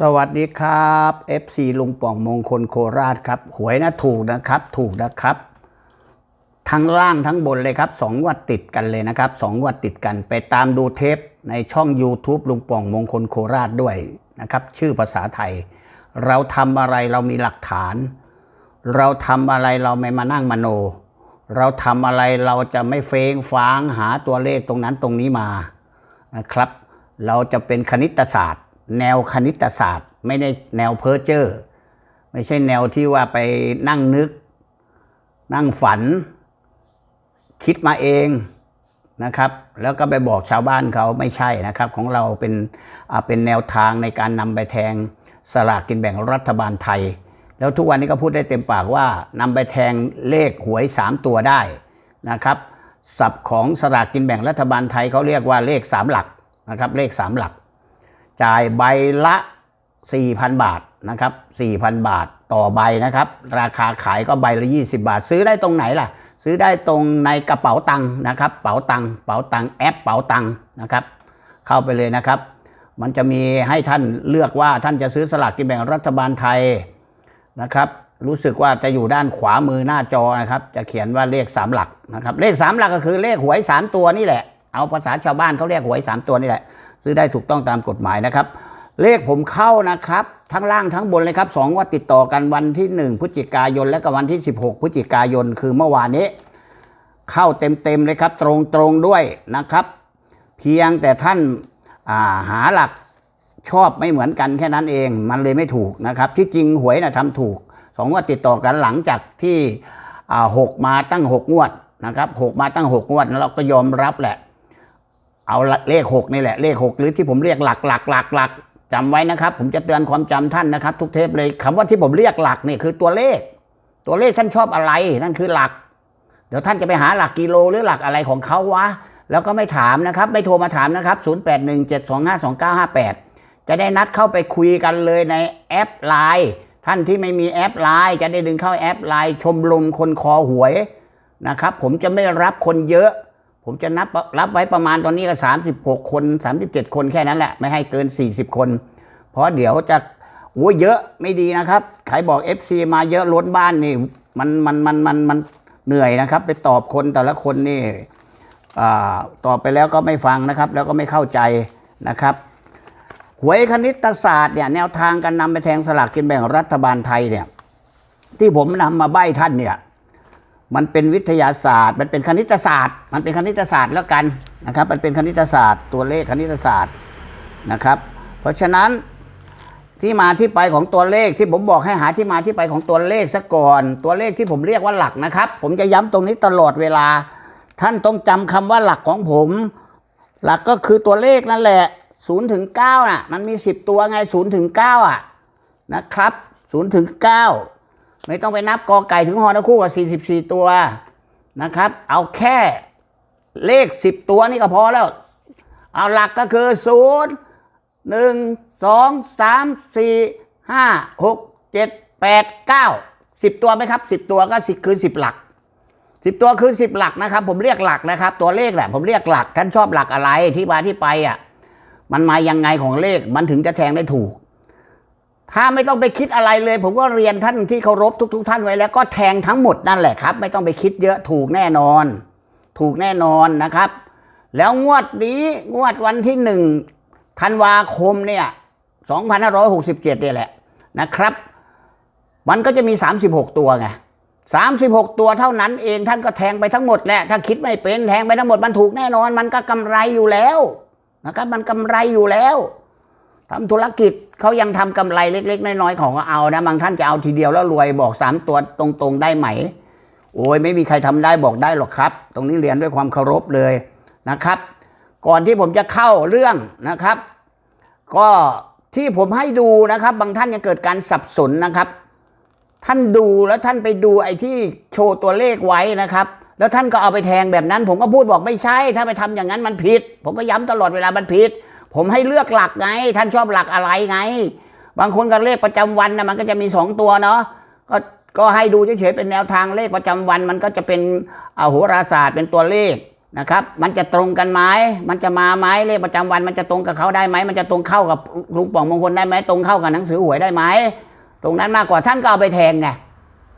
สวัสดีครับ FC ลุงป่องมงคลโคราชครับ หวยนะถูกนะครับ ถูกนะครับ ทั้งล่างทั้งบนเลยครับสองวัดติดกันเลยนะครับสองงวัดติดกันไปตามดูเทปในช่อง YouTube ลุงป่องมงคลโคราชด้วยนะครับ ชื่อภาษาไทย เราทำอะไรเรามีหลักฐาน เราทำอะไรเราไม่มานั่งมโน เราทำอะไรเราจะไม่เฟ้งฟ้างหาตัวเลขตรงนั้นตรงนี้มานะครับ เราจะเป็นคณิตศาสตร์ แนวคณิตศาสตร์ ไม่ได้แนวเพ้อเจ้อไม่ใช่แนวที่ว่าไปนั่งนึก นั่งฝัน คิดมาเองนะครับ แล้วก็ไปบอกชาวบ้านเขาไม่ใช่นะครับ ของเราเป็นเป็นแนวทางในการนำไปแทงสลากกินแบ่งรัฐบาลไทย แล้วทุกวันนี้ก็พูดได้เต็มปากว่านำไปแทงเลขหวย 3 ตัวได้นะครับศัพท์ของสลากกินแบ่งรัฐบาลไทยเขาเรียกว่าเลข 3 หลักนะครับเลข 3 หลัก จ่ายใบละ 4,000 บาทนะครับ4,000 บาทต่อใบนะครับ ราคาขายก็ใบละ 20 บาท ซื้อได้ตรงไหนล่ะ ซื้อได้ตรงในกระเป๋าตังค์นะครับเป๋าตังค์เป๋าตังค์แอปเป๋าตังค์นะครับ เข้าไปเลยนะครับ มันจะมีให้ท่านเลือกว่าท่านจะซื้อสลากกินแบ่งรัฐบาลไทยนะครับรู้สึกว่าจะอยู่ด้านขวามือหน้าจอนะครับ จะเขียนว่าเลข3หลักนะครับ เลข3หลักก็คือเลขหวย3ตัวนี่แหละ เอาภาษาชาวบ้านเขาเรียกหวย3ตัวนี่แหละ ซื้อได้ถูกต้องตามกฎหมายนะครับ เลขผมเข้านะครับ ทั้งล่างทั้งบนเลยครับสองว่าติดต่อกันวันที่ 1พฤศจิกายนและก็วันที่ 16พฤศจิกายนคือเมื่อวานนี้ เข้าเต็มๆเลยครับ ตรงๆด้วยนะครับ เพียงแต่ท่านาหาหลักชอบไม่เหมือนกันแค่นั้นเอง มันเลยไม่ถูกนะครับ ที่จริงหวยนะทำถูกสองงวดติดต่อกันหลังจากที่หกมาตั้งหกงวดนะครับหกมาตั้งหกงวดแล้วเราก็ยอมรับแหละ เอาเลขหกนี่แหละเลขหกหรือที่ผมเรียกหลักหลักหลักหลักจำไว้นะครับ ผมจะเตือนความจำท่านนะครับ ทุกเทปเลยคำว่าที่ผมเรียกหลักนี่คือตัวเลข ตัวเลขท่านชอบอะไรนั่นคือหลัก เดี๋ยวท่านจะไปหาหลักกิโลหรือหลักอะไรของเขาวะแล้วก็ไม่ถามนะครับ ไม่โทรมาถามนะครับ 0817252958 จะได้นัดเข้าไปคุยกันเลยในแอปไลน์ท่านที่ไม่มีแอปไลน์จะได้ดึงเข้าแอปไลน์ชมรมคนคอหวยนะครับ ผมจะไม่รับคนเยอะ ผมจะนับรับไว้ประมาณตอนนี้ก็36คน37คนแค่นั้นแหละ ไม่ให้เกิน40คน เพราะเดี๋ยวจะโอ้ยเยอะไม่ดีนะครับใครบอก FC มาเยอะล้นบ้านนี่ มันมันมันมันมันเหนื่อยนะครับ ไปตอบคนแต่ละคนนี่ตอบไปแล้วก็ไม่ฟังนะครับ แล้วก็ไม่เข้าใจนะครับหวยคณิตศาสตร์เนี่ยแนวทางการนำไปแทงสลากกินแบ่งรัฐบาลไทยเนี่ย ที่ผมนำมาใบ้ท่านเนี่ย มันเป็นวิทยาศาสตร์ มันเป็นคณิตศาสตร์ มันเป็นคณิตศาสตร์แล้วกันนะครับ มันเป็นคณิตศาสตร์ ตัวเลขคณิตศาสตร์นะครับ เพราะฉะนั้นที่มาที่ไปของตัวเลขที่ผมบอกให้หาที่มาที่ไปของตัวเลขซะก่อน ตัวเลขที่ผมเรียกว่าหลักนะครับ ผมจะย้ำตรงนี้ตลอดเวลา ท่านต้องจำคำว่าหลักของผม หลักก็คือตัวเลขนั่นแหละ0ูนย์ถึงเก้าน่ะ มันมี10ตัวไง0ูนย์ถึงเก้าอะนะครับ0ูนย์ถึงเก้า ไม่ต้องไปนับกอไก่ถึงฮอนะคู่กับ 44 ตัวนะครับ เอาแค่เลข 10 ตัวนี่ก็พอแล้ว เอาหลักก็คือศูนย์หนึ่งสองสามสี่ห้าหกเจ็ดแปดเก้าสิบตัวไหมครับสิบตัวก็สิคือสิบหลักสิบตัวคือสิบหลักนะครับ ผมเรียกหลักนะครับ ตัวเลขแหละผมเรียกหลักท่านชอบหลักอะไรที่มาที่ไปอะมันมายังไงของเลขมันถึงจะแทงได้ถูก ถ้าไม่ต้องไปคิดอะไรเลย ผมก็เรียนท่านที่เคารพทุก ๆ ท่านไว้แล้วก็แทงทั้งหมดนั่นแหละครับ ไม่ต้องไปคิดเยอะถูกแน่นอน ถูกแน่นอนนะครับ แล้วงวดนี้งวดวันที่หนึ่งธันวาคมเนี่ย2567เนี่ยแหละนะครับ มันก็จะมี 36 ตัวไง36 ตัวเท่านั้นเองท่านก็แทงไปทั้งหมดแหละถ้าคิดไม่เป็นแทงไปทั้งหมดมันถูกแน่นอน มันก็กำไรอยู่แล้วนะครับมันกำไรอยู่แล้ว ทำธุรกิจเขายังทำกำไรเล็ก ๆ น้อยๆของเอานะบางท่านจะเอาทีเดียวแล้วรวยบอกสามตัวตรงๆได้ไหม โอ้ยไม่มีใครทำได้บอกได้หรอกครับ ตรงนี้เรียนด้วยความเคารพเลยนะครับ ก่อนที่ผมจะเข้าเรื่องนะครับ ก็ที่ผมให้ดูนะครับ บางท่านยังเกิดการสับสนนะครับ ท่านดูแล้วท่านไปดูไอ้ที่โชว์ตัวเลขไว้นะครับแล้วท่านก็เอาไปแทงแบบนั้น ผมก็พูดบอกไม่ใช่ ถ้าไปทำอย่างนั้นมันผิด ผมก็ย้ำตลอดเวลามันผิด ผมให้เลือกหลักไง ท่านชอบหลักอะไรไง บางคนก็เลขประจำวันนะมันก็จะมีสองตัวเนาะก็ก็ให้ดูเฉยๆเป็นแนวทางเลขประจำวัน มันก็จะเป็นอโหราศาสตร์เป็นตัวเลขนะครับ มันจะตรงกันไหมมันจะมาไหมเลขประจำวัน มันจะตรงกับเขาได้ไหมมันจะตรงเข้ากับลุงป่องมงคลได้ไหมตรงเข้ากับหนังสือหวยได้ไหมตรงนั้นมากกว่าท่านก็เอาไปแทงไง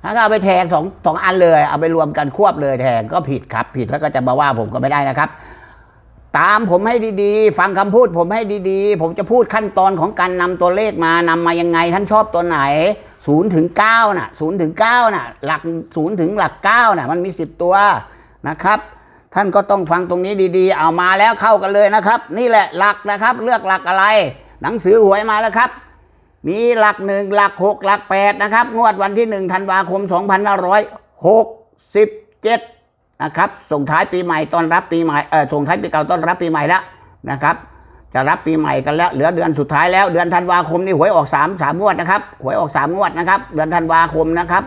ท่านก็เอาไปแทงสองสองอันเลย เอาไปรวมกันควบเลยแทงก็ผิดครับ ผิดแล้วก็จะมาว่าผมก็ไม่ได้นะครับ ตามผมให้ดีๆ ฟังคำพูดผมให้ดีๆ ผมจะพูดขั้นตอนของการนำตัวเลขมานำมายังไง ท่านชอบตัวไหนศูนย์ถึงเก้าน่ะศูนย์ถึงเก้าน่ะ หลักศูนย์ถึงหลักเก้าน่ะ มันมีสิบตัวนะครับ ท่านก็ต้องฟังตรงนี้ดีๆ เอามาแล้วเข้ากันเลยนะครับ นี่แหละหลักนะครับ เลือกหลักอะไร หนังสือหวยมาแล้วครับ มีหลักหนึ่งหลักหกหลักแปดนะครับ งวดวันที่หนึ่งธันวาคมสองพันห้าร้อยหกสิบเจ็ด นะครับส่งท้ายปีใหม่ต้อนรับปีใหม่เออส่งท้ายปีเก่าต้อนรับปีใหม่แล้วนะครับ จะรับปีใหม่กันแล้วเหลือเดือนสุดท้ายแล้วเดือนธันวาคมนี่หวยออกสามสามงวดนะครับหวยออกสามงวดนะครับ เดือนธันวาคมนะครับ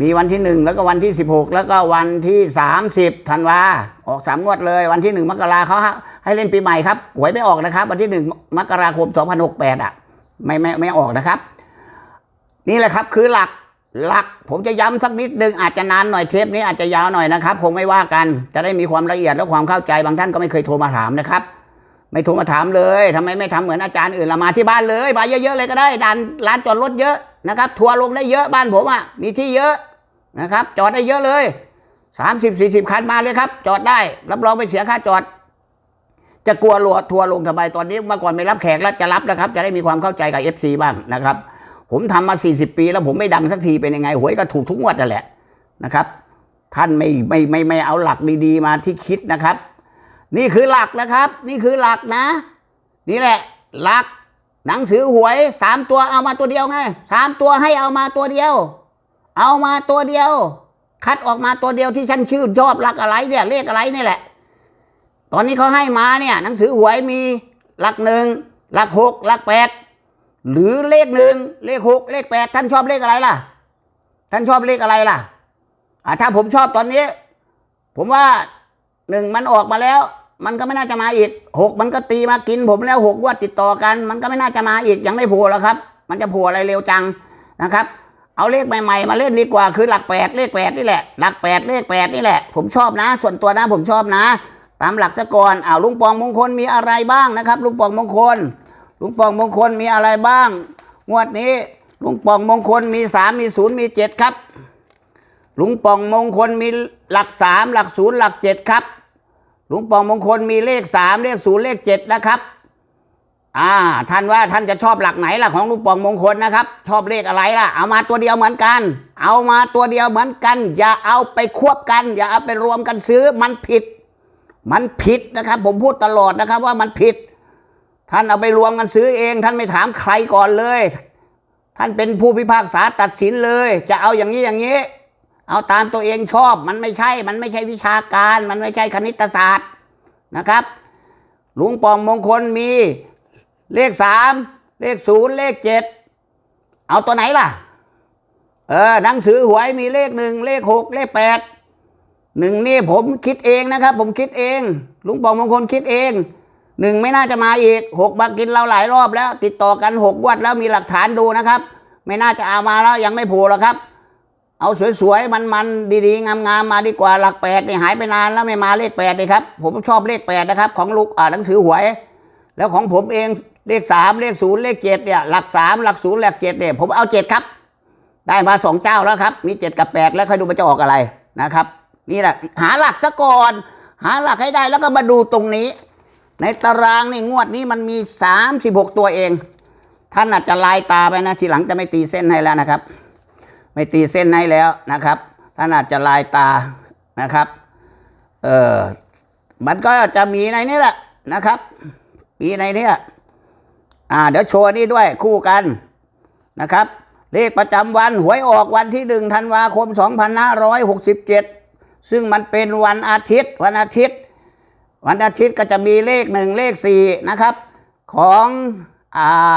มีวันที่หนึ่งแล้วก็วันที่สิบหกแล้วก็วันที่สามสิบธันวาออกสามงวดเลย วันที่หนึ่งมกราเขาให้เล่นปีใหม่ครับหวยไม่ออกนะครับ วันที่หนึ่งมกราคมสองพันหกแปดอะไม่ไม่ไม่ออกนะครับ นี่แหละครับคือหลัก หลักผมจะย้ำสักนิดนึงอาจจะนานหน่อยเทปนี้อาจจะยาวหน่อยนะครับคงไม่ว่ากันจะได้มีความละเอียดและความเข้าใจบางท่านก็ไม่เคยโทรมาถามนะครับ ไม่โทรมาถามเลยทำไมไม่ทำเหมือนอาจารย์อื่นละมาที่บ้านเลยมาเยอะๆเลยก็ได้ดันร้านจอดรถเยอะนะครับ ทัวร์ลงได้เยอะบ้านผมอะมีที่เยอะนะครับ จอดได้เยอะเลยสามสิบสี่สิบคันมาเลยครับ จอดได้ รับรองไม่เสียค่าจอด จะกลัวรัวทัวร์ลงทำไมตอนนี้เมื่อก่อนไม่รับแขกแล้วจะรับแล้วครับ จะได้มีความเข้าใจกับเอฟซีบ้างนะครับ ผมทำมา 40 ปี แล้วผมไม่ดังสักทีเป็นยังไงหวยก็ถูกทุกงวดนั่นแหละนะครับ ท่านไม่ไม่ไม่ไม่เอาหลักดีๆ มาที่คิดนะครับ นี่คือหลักนะครับ นี่คือหลักนะ นี่แหละหลักหนังสือหวยสามตัวเอามาตัวเดียวไงสามตัวให้เอามาตัวเดียว เอามาตัวเดียว คัดออกมาตัวเดียวที่ฉันชื่นชอบหลักอะไรเนี่ยเลขอะไรนี่แหละ ตอนนี้เขาให้มาเนี่ยหนังสือหวยมีหลักหนึ่งหลักหกหลักแปด หรือเลขหนึ่งเลขหกเลขแปดท่านชอบเลขอะไรล่ะ ท่านชอบเลขอะไรล่ะอ่าถ้าผมชอบตอนนี้ ผมว่าหนึ่งมันออกมาแล้ว มันก็ไม่น่าจะมาอีกหกมันก็ตีมากิน ผมแล้วหกว่าติดต่อกัน มันก็ไม่น่าจะมาอีกยังไม่โผล่แล้วครับ มันจะโผล่อะไรเร็วจังนะครับเอาเลขใหม่ๆ มาเล่นดีกว่าคือหลักแปดเลขแปดนี่แหละ หลักแปดเลขแปดนี่แหละ ผมชอบนะ ส่วนตัวนะผมชอบนะ ตามหลักตะกอนอ้าวลุงปองมงคลมีอะไรบ้างนะครับลุงปองมงคล ลุงปองมงคลมีอะไรบ้าง งวดนี้ ลุงปองมงคลมีสามมีศูนย์มีเจ็ดครับ ลุงปองมงคลมีหลักสามหลักศูนย์หลักเจ็ดครับ ลุงปองมงคลมีเลขสามเลขศูนย์เลขเจ็ดนะครับ อ่า ท่านว่าท่านจะชอบหลักไหนล่ะของลุงปองมงคลนะครับ ชอบเลขอะไรล่ะ เอามาตัวเดียวเหมือนกัน เอามาตัวเดียวเหมือนกัน อย่าเอาไปควบกัน อย่าเอาไปรวมกันซื้อมันผิด มันผิดนะครับ ผมพูดตลอดนะครับว่ามันผิด ท่านเอาไปรวมกันซื้อเอง ท่านไม่ถามใครก่อนเลย ท่านเป็นผู้พิพากษาตัดสินเลย จะเอาอย่างนี้อย่างนี้ เอาตามตัวเองชอบ มันไม่ใช่ มันไม่ใช่วิชาการ มันไม่ใช่คณิตศาสตร์นะครับลุงปองมงคลมีเลขสามเลขศูนย์เลขเจ็ดเอาตัวไหนล่ะ เออหนังสือหวยมีเลขหนึ่งเลขหกเลขแปดหนึ่งนี่ผมคิดเองนะครับ ผมคิดเองลุงปองมงคลคิดเอง หนึ่งไม่น่าจะมาอีกหกมากินเราหลายรอบแล้ว ติดต่อกันหกวัดแล้วมีหลักฐานดูนะครับ ไม่น่าจะเอามาแล้วยังไม่โผล่หรอกครับ เอาสวยๆมันๆดีๆงามๆมาดีกว่าหลักแปดนี่หายไปนานแล้วไม่มาเลขแปดเลยครับผมชอบเลขแปดนะครับ ของลูกอ่าหนังสือหวย แล้วของผมเองเลขสามเลขศูนย์เลขเจ็ดเนี่ยหลักสามหลักศูนย์หลักเจ็ดเนี่ยผมเอาเจ็ดครับ ได้มาสองเจ้าแล้วครับมีเจ็ดกับแปดแล้วค่อยดูมันจะออกอะไรนะครับ นี่แหละหาหลักซะก่อน หาหลักให้ได้แล้วก็มาดูตรงนี้ ในตารางนี่งวดนี้มันมีสามสิบหกตัวเอง ท่านอาจจะลายตาไปนะ ทีหลังจะไม่ตีเส้นให้แล้วนะครับ ไม่ตีเส้นให้แล้วนะครับ ท่านอาจจะลายตานะครับ เออมันก็จะมีในนี้แหละนะครับ มีในนี้อ่า เดี๋ยวโชว์นี่ด้วยคู่กันนะครับ เลขประจำวันหวยออกวันที่หนึ่งธันวาคม 2567 ซึ่งมันเป็นวันอาทิตย์ วันอาทิตย์ วันอาทิตย์ก็จะมีเลขหนึ่งเลขสี่นะครับ ของอ่า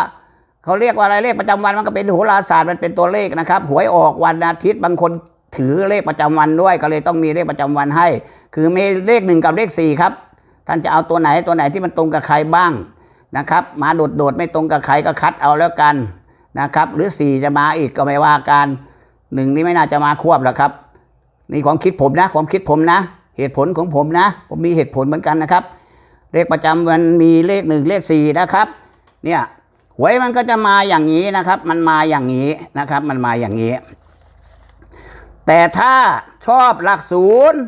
เขาเรียกว่าอะไรเลขประจำวันมันก็เป็นโหราศาสตร์มันเป็นตัวเลขนะครับ หวยออกวันอาทิตย์บางคนถือเลขประจำวันด้วย ก็เลยต้องมีเลขประจำวันให้ คือมีเลขหนึ่งกับเลขสี่ครับ ท่านจะเอาตัวไหนตัวไหนที่มันตรงกับใครบ้างนะครับ มาโดดโดดๆไม่ตรงกับใครก็คัดเอาแล้วกันนะครับ หรือสี่จะมาอีกก็ไม่ว่ากันหนึ่งนี่ไม่น่าจะมาควบหรอกครับ นี่ความคิดผมนะความคิดผมนะ เหตุผลของผมนะ ผมมีเหตุผลเหมือนกันนะครับ เลขประจำวันมีเลขหนึ่งเลขสี่นะครับ เนี่ยหวยมันก็จะมาอย่างนี้นะครับ มันมาอย่างนี้นะครับ มันมาอย่างนี้ แต่ถ้าชอบหลักศูนย์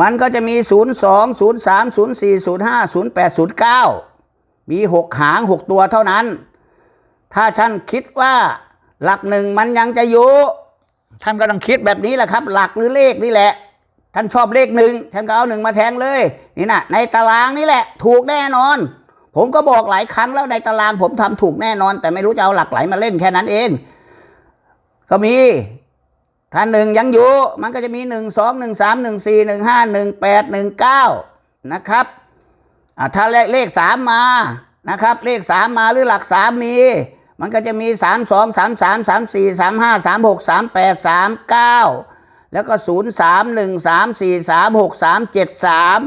มันก็จะมี 0 2 0 3 0 4 0 5 0 8 0 9 มีหกหางหกตัวเท่านั้น ถ้าท่านคิดว่าหลักหนึ่งมันยังจะอยู่ ท่านก็ต้องคิดแบบนี้แหละครับ หลักหรือเลขนี่แหละ ท่านชอบเลขหนึ่งท่านก็เอาหนึ่งมาแทงเลยนี่นะในตารางนี่แหละ ถูกแน่นอน ผมก็บอกหลายครั้งแล้วในตารางผมทำถูกแน่นอน แต่ไม่รู้จะเอาหลักไหลมาเล่นแค่นั้นเอง ก็มีถ้าหนึ่งยังอยู่มันก็จะมีหนึ่งสองหนึ่งสามหนึ่งสี่หนึ่งห้าหนึ่งแปดหนึ่งเก้านะครับถ้าเลขเลขสามมานะครับ เลขสามมาหรือหลักสามมี มันก็จะมีสามสองสามสามสามสี่สามห้าสามหกสามแปดสามเก้า แล้วก็ศูนย์สามหนึ่งสามสี่สามหกสามเจ็ดสาม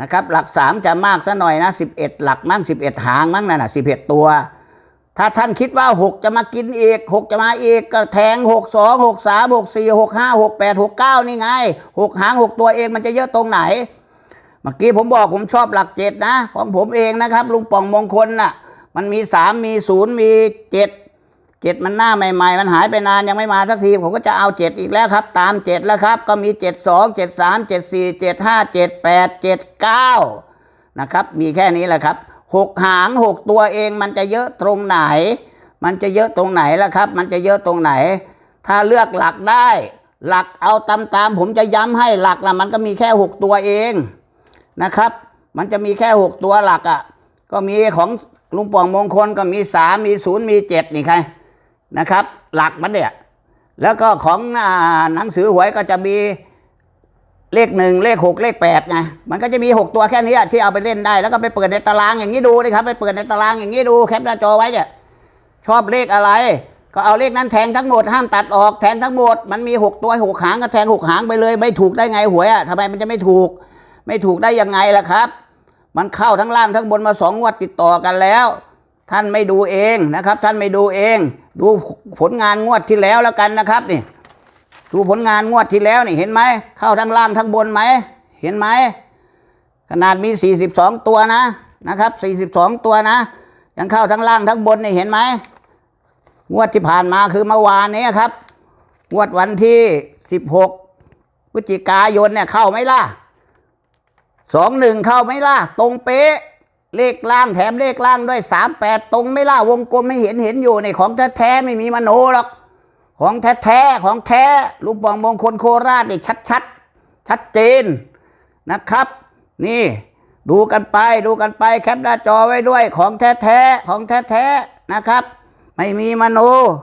นะครับ หลักสามจะมากซะหน่อยนะสิบเอ็ดหลักมั้งสิบเอ็ดหางมั้งนั่นนะสิบเอ็ดตัว ถ้าท่านคิดว่าหกจะมากินอีกหกจะมาอีก ก็แทงหกสองหกสามหกสี่หกห้าหกแปดหกเก้านี่ไงหกหางหกตัวเองมันจะเยอะตรงไหน เมื่อกี้ผมบอกผมชอบหลักเจ็ดนะ ของผมเองนะครับ ลุงป่องมงคลน่ะ มันมีสามมีศูนย์มีเจ็ด เจ็ดมันหน้าใหม่ ๆ มันหายไปนานยังไม่มาสักทีผมก็จะเอาเจ็ดอีกแล้วครับ ตามเจ็ดแล้วครับ ก็มีเจ็ดสองเจ็ดสามเจ็ดสี่เจ็ดห้าเจ็ดแปดเจ็ดเก้านะครับ มีแค่นี้แหละครับหกหางหกตัวเองมันจะเยอะตรงไหน มันจะเยอะตรงไหนล่ะครับ มันจะเยอะตรงไหน ถ้าเลือกหลักได้ หลักเอาตามตามๆผมจะย้ำให้หลักนะมันก็มีแค่หกตัวเองนะครับ มันจะมีแค่หกตัวหลักอะ่ะ ก็มีของลุงป่องมงคลก็มีสามมีศูนย์มีเจ็ดนี่ใคร นะครับ หลักมันเนี่ยแล้วก็ของหนังสือหวยก็จะมีเลขหนึ่งเลขหกเลขแปดไงมันก็จะมีหกตัวแค่นี้ที่เอาไปเล่นได้ แล้วก็ไปเปิดในตารางอย่างนี้ดูนะครับ ไปเปิดในตารางอย่างนี้ดูแคปหน้าจอไว้เนี่ยชอบเลขอะไร ก็เอาเลขนั้นแทงทั้งหมดห้ามตัดออกแทงทั้งหมด มันมีหกตัวหกหางก็แทงหกหางไปเลย ไม่ถูกได้ไงหวยอะทำไมมันจะไม่ถูก ไม่ถูกได้ยังไงล่ะครับ มันเข้าทั้งล่างทั้งบนมาสองงวดติดต่อกันแล้ว ท่านไม่ดูเองนะครับ ท่านไม่ดูเอง ดูผลงานงวดที่แล้วแล้วกันนะครับนี่ดูผลงานงวดที่แล้วนี่เห็นไหมเข้าทั้งล่างทั้งบนไหมเห็นไหมขนาดมี 42 ตัวนะนะครับ 42 ตัวนะ ยังเข้าทั้งล่างทั้งบนนี่เห็นไหมงวดที่ผ่านมาคือเมื่อวานนี้ครับงวดวันที่ 16พฤศจิกายนเนี่ยเข้าไหมล่ะสองหนึ่งเข้าไหมล่ะ ตรงเป๊ะ เลขล่างแถมเลขล่างด้วยสามแปดตรงไม่ล่ะวงกลมไม่เห็นเห็นอยู่ในของแท้ๆไม่มีมโนหรอก ของแท้ๆของแท้ลูกบองมงคลโคราชนี่ชัดๆชัดเจนนะครับ นี่ดูกันไปดูกันไปแคปหน้าจอไว้ด้วยของแท้ๆของแท้ๆนะครับ ไม่มีมโน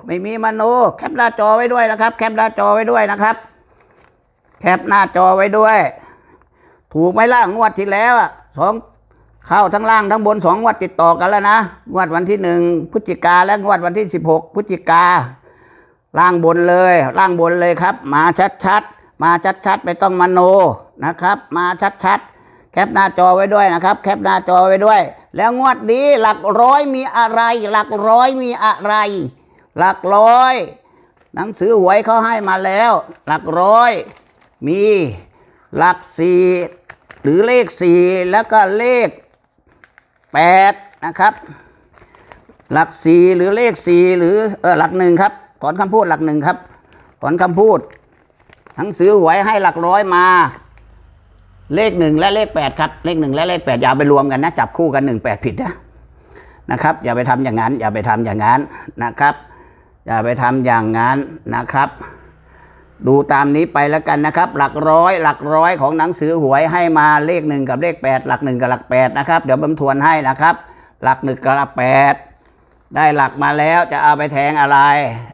ไม่มีมโนแคปหน้าจอไว้ด้วยนะครับ แคปหน้าจอไว้ด้วยนะครับ แคปหน้าจอไว้ด้วย ถูกไหมล่ะงวดที่แล้วอะสอง เข้าทั้งล่างทั้งบนสองงวดติดต่อกันแล้วนะงวดวันที่หนึ่งพฤศจิกาและงวดวันที่สิบหกพฤศจิกาล่างบนเลย ล่างบนเลยครับ มาชัดๆ มาชัดๆ ไม่ต้องมโนนะครับ มาชัดๆ แคปหน้าจอไว้ด้วยนะครับ แคปหน้าจอไว้ด้วย แล้วงวดนี้หลักร้อยมีอะไร หลักร้อยมีอะไร หลักร้อย หนังสือหวยเขาให้มาแล้ว หลักร้อย มีหลักสี่หรือเลขสี่แล้วก็เลข แปดนะครับ หลักสี่หรือเลขสี่หรือเออหลักหนึ่งครับ ถอนคำพูดหลักหนึ่งครับ ถอนคำพูด หนังสือหวยให้หลักร้อยมา เลขหนึ่งและเลขแปดครับ เลขหนึ่งและเลขแปดอย่าไปรวมกันนะ จับคู่กันหนึ่งแปดผิดนะนะครับ อย่าไปทำอย่างนั้น อย่าไปทำอย่างนั้นนะครับ อย่าไปทำอย่างนั้นนะครับ ดูตามนี้ไปแล้วกันนะครับ หลักร้อยหลักร้อยของหนังสือหวยให้มาเลขหนึ่งกับเลขแปดหลักหนึ่งกับหลักแปดนะครับ เดี๋ยวบัมทวนให้นะครับ หลักหนึ่งกับหลักแปดได้หลักมาแล้วจะเอาไปแทงอะไร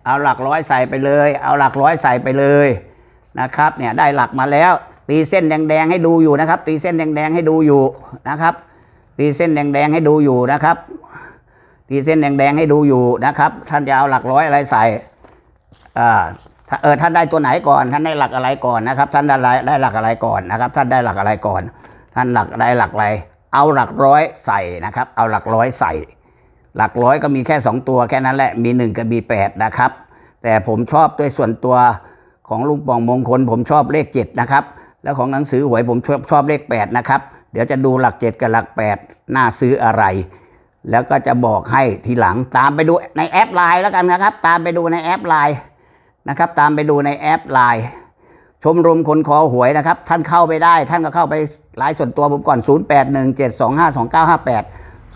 เอาหลักร้อยใส่ไปเลย เอาหลักร้อยใส่ไปเลยนะครับ เนี่ยได้หลักมาแล้ว ตีเส้นแดงๆให้ดูอยู่นะครับ ตีเส้นแดงๆให้ดูอยู่นะครับ ตีเส้นแดงๆให้ดูอยู่นะครับ ตีเส้นแดงๆให้ดูอยู่นะครับ ท่านจะเอาหลักร้อยอะไรใส่อ่า เออท่านได้ตัวไหนก่อน ท่านได้หลักอะไรก่อนนะครับ ท่านได้ได้หลักอะไรก่อนนะครับ ท่านได้หลักอะไรก่อน ท่านหลักได้หลักอะไร เอาหลักร้อยใส่นะครับ เอาหลักร้อยใส่ หลักร้อยก็มีแค่สองตัวแค่นั้นแหละมีหนึ่งกับมีแปดนะครับ แต่ผมชอบด้วยส่วนตัวของลุงปองมงคล ผมชอบเลขเจ็ดนะครับ แล้วของหนังสือหวยผมชอบชอบเลขแปดนะครับเดี๋ยวจะดูหลักเจ็ดกับหลักแปดน่าซื้ออะไร แล้วก็จะบอกให้ทีหลังตามไปดูในแอปไลน์แล้วกันนะครับ ตามไปดูในแอปไลน์ นะครับ ตามไปดูในแอปไลน์ชมรมคนคอหวยนะครับ ท่านเข้าไปได้ ท่านก็เข้าไปไลน์ส่วนตัวผมก่อน 0817252958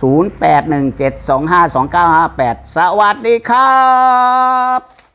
0817252958 สวัสดีครับ